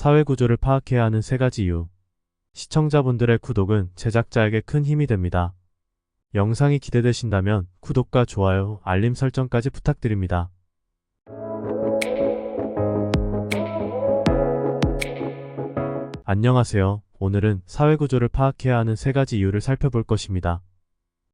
사회 구조를 파악해야 하는 세 가지 이유. 시청자분들의 구독은 제작자에게 큰 힘이 됩니다. 영상이 기대되신다면 구독과 좋아요, 알림 설정까지 부탁드립니다. 안녕하세요. 오늘은 사회구조를 파악해야 하는 세 가지 이유를 살펴볼 것입니다.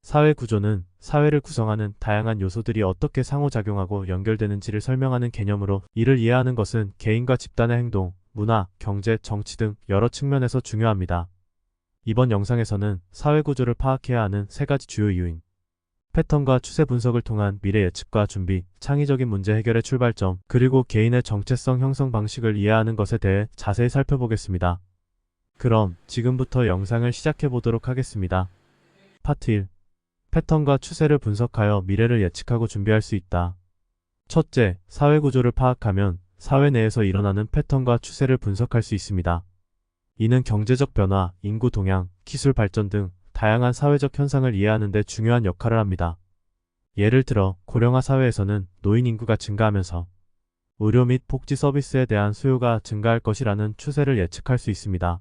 사회구조는 사회를 구성하는 다양한 요소들이 어떻게 상호작용하고 연결되는지를 설명하는 개념으로 이를 이해하는 것은 개인과 집단의 행동, 문화, 경제, 정치 등 여러 측면에서 중요합니다. 이번 영상에서는 사회 구조를 파악해야 하는 세 가지 주요 이유인 패턴과 추세 분석을 통한 미래 예측과 준비, 창의적인 문제 해결의 출발점, 그리고 개인의 정체성 형성 방식을 이해하는 것에 대해 자세히 살펴보겠습니다. 그럼 지금부터 영상을 시작해 보도록 하겠습니다. 파트 1. 패턴과 추세를 분석하여 미래를 예측하고 준비할 수 있다. 첫째, 사회 구조를 파악하면 사회 내에서 일어나는 패턴과 추세를 분석할 수 있습니다. 이는 경제적 변화, 인구 동향, 기술 발전 등 다양한 사회적 현상을 이해하는 데 중요한 역할을 합니다. 예를 들어 고령화 사회에서는 노인 인구가 증가하면서 의료 및 복지 서비스에 대한 수요가 증가할 것이라는 추세를 예측할 수 있습니다.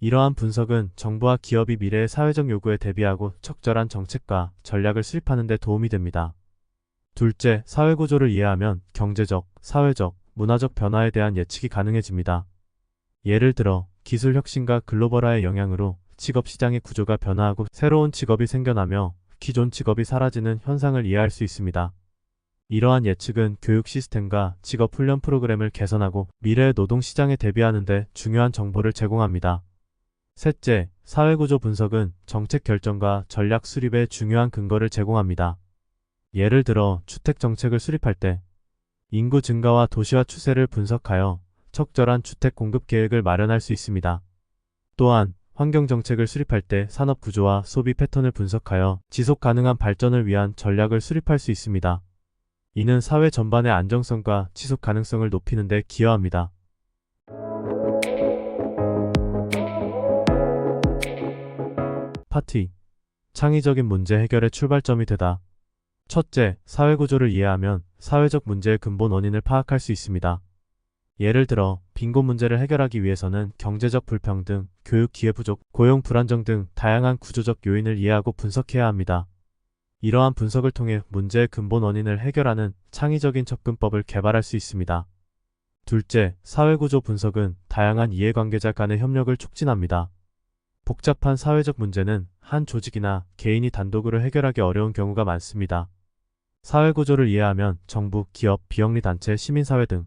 이러한 분석은 정부와 기업이 미래의 사회적 요구에 대비하고 적절한 정책과 전략을 수립하는 데 도움이 됩니다. 둘째, 사회구조를 이해하면 경제적, 사회적, 문화적 변화에 대한 예측이 가능해집니다. 예를 들어 기술 혁신과 글로벌화의 영향으로 직업 시장의 구조가 변화하고 새로운 직업이 생겨나며 기존 직업이 사라지는 현상을 이해할 수 있습니다. 이러한 예측은 교육 시스템과 직업 훈련 프로그램을 개선하고 미래의 노동 시장에 대비하는 데 중요한 정보를 제공합니다. 셋째, 사회구조 분석은 정책 결정과 전략 수립에 중요한 근거를 제공합니다. 예를 들어 주택 정책을 수립할 때 인구 증가와 도시화 추세를 분석하여 적절한 주택 공급 계획을 마련할 수 있습니다. 또한 환경 정책을 수립할 때 산업 구조와 소비 패턴을 분석하여 지속 가능한 발전을 위한 전략을 수립할 수 있습니다. 이는 사회 전반의 안정성과 지속 가능성을 높이는 데 기여합니다. 2. 창의적인 문제 해결의 출발점이 되다. 첫째, 사회 구조를 이해하면 사회적 문제의 근본 원인을 파악할 수 있습니다. 예를 들어 빈곤 문제를 해결하기 위해서는 경제적 불평등, 교육 기회 부족, 고용 불안정 등 다양한 구조적 요인을 이해하고 분석해야 합니다. 이러한 분석을 통해 문제의 근본 원인을 해결하는 창의적인 접근법을 개발할 수 있습니다. 둘째, 사회구조 분석은 다양한 이해관계자 간의 협력을 촉진합니다. 복잡한 사회적 문제는 한 조직이나 개인이 단독으로 해결하기 어려운 경우가 많습니다. 사회구조를 이해하면 정부, 기업, 비영리 단체, 시민사회 등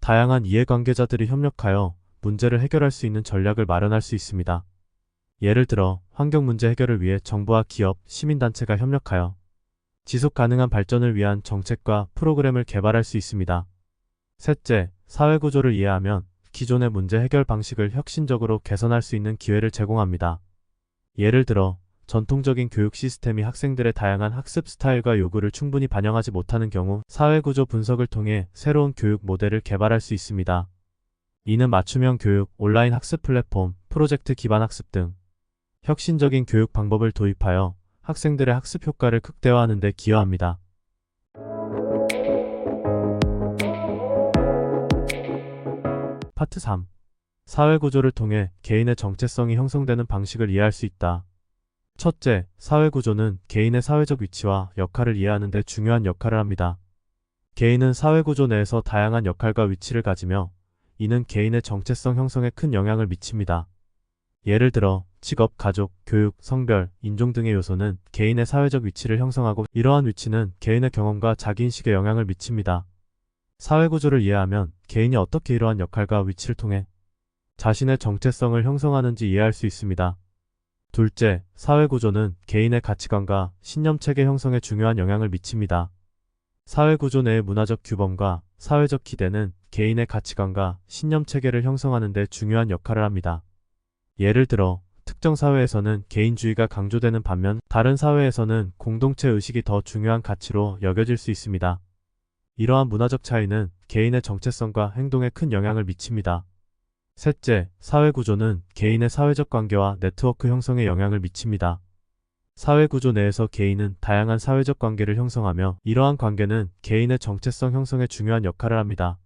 다양한 이해관계자들이 협력하여 문제를 해결할 수 있는 전략을 마련할 수 있습니다. 예를 들어 환경 문제 해결을 위해 정부와 기업, 시민단체가 협력하여 지속 가능한 발전을 위한 정책과 프로그램을 개발할 수 있습니다. 셋째, 사회구조를 이해하면 기존의 문제 해결 방식을 혁신적으로 개선할 수 있는 기회를 제공합니다. 예를 들어 전통적인 교육 시스템이 학생들의 다양한 학습 스타일과 요구를 충분히 반영하지 못하는 경우 사회구조 분석을 통해 새로운 교육 모델을 개발할 수 있습니다. 이는 맞춤형 교육, 온라인 학습 플랫폼, 프로젝트 기반 학습 등 혁신적인 교육 방법을 도입하여 학생들의 학습 효과를 극대화하는 데 기여합니다. 파트 3. 사회구조를 통해 개인의 정체성이 형성되는 방식을 이해할 수 있다. 첫째, 사회구조는 개인의 사회적 위치와 역할을 이해하는 데 중요한 역할을 합니다. 개인은 사회구조 내에서 다양한 역할과 위치를 가지며 이는 개인의 정체성 형성에 큰 영향을 미칩니다. 예를 들어 직업, 가족, 교육, 성별, 인종 등의 요소는 개인의 사회적 위치를 형성하고 이러한 위치는 개인의 경험과 자기인식에 영향을 미칩니다. 사회구조를 이해하면 개인이 어떻게 이러한 역할과 위치를 통해 자신의 정체성을 형성하는지 이해할 수 있습니다. 둘째, 사회구조는 개인의 가치관과 신념체계 형성에 중요한 영향을 미칩니다. 사회구조 내의 문화적 규범과 사회적 기대는 개인의 가치관과 신념체계를 형성하는 데 중요한 역할을 합니다. 예를 들어 특정 사회에서는 개인주의가 강조되는 반면 다른 사회에서는 공동체 의식이 더 중요한 가치로 여겨질 수 있습니다. 이러한 문화적 차이는 개인의 정체성과 행동에 큰 영향을 미칩니다. 셋째, 사회구조는 개인의 사회적 관계와 네트워크 형성에 영향을 미칩니다. 사회구조 내에서 개인은 다양한 사회적 관계를 형성하며 이러한 관계는 개인의 정체성 형성에 중요한 역할을 합니다.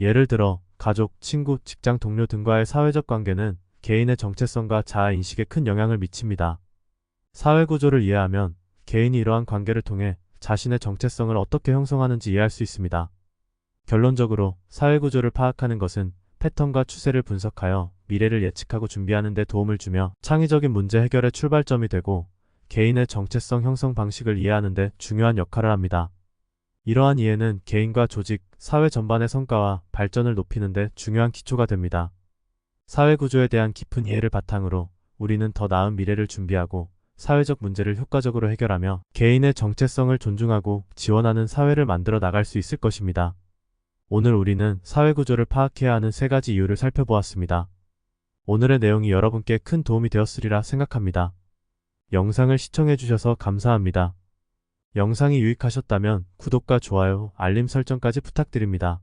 예를 들어 가족, 친구, 직장 동료 등과의 사회적 관계는 개인의 정체성과 자아 인식에 큰 영향을 미칩니다. 사회 구조를 이해하면 개인이 이러한 관계를 통해 자신의 정체성을 어떻게 형성하는지 이해할 수 있습니다. 결론적으로 사회 구조를 파악하는 것은 패턴과 추세를 분석하여 미래를 예측하고 준비하는 데 도움을 주며 창의적인 문제 해결의 출발점이 되고 개인의 정체성 형성 방식을 이해하는 데 중요한 역할을 합니다. 이러한 이해는 개인과 조직, 사회 전반의 성과와 발전을 높이는 데 중요한 기초가 됩니다. 사회 구조에 대한 깊은 이해를 바탕으로 우리는 더 나은 미래를 준비하고 사회적 문제를 효과적으로 해결하며 개인의 정체성을 존중하고 지원하는 사회를 만들어 나갈 수 있을 것입니다. 오늘 우리는 사회 구조를 파악해야 하는 세 가지 이유를 살펴보았습니다. 오늘의 내용이 여러분께 큰 도움이 되었으리라 생각합니다. 영상을 시청해주셔서 감사합니다. 영상이 유익하셨다면 구독과 좋아요, 알림 설정까지 부탁드립니다.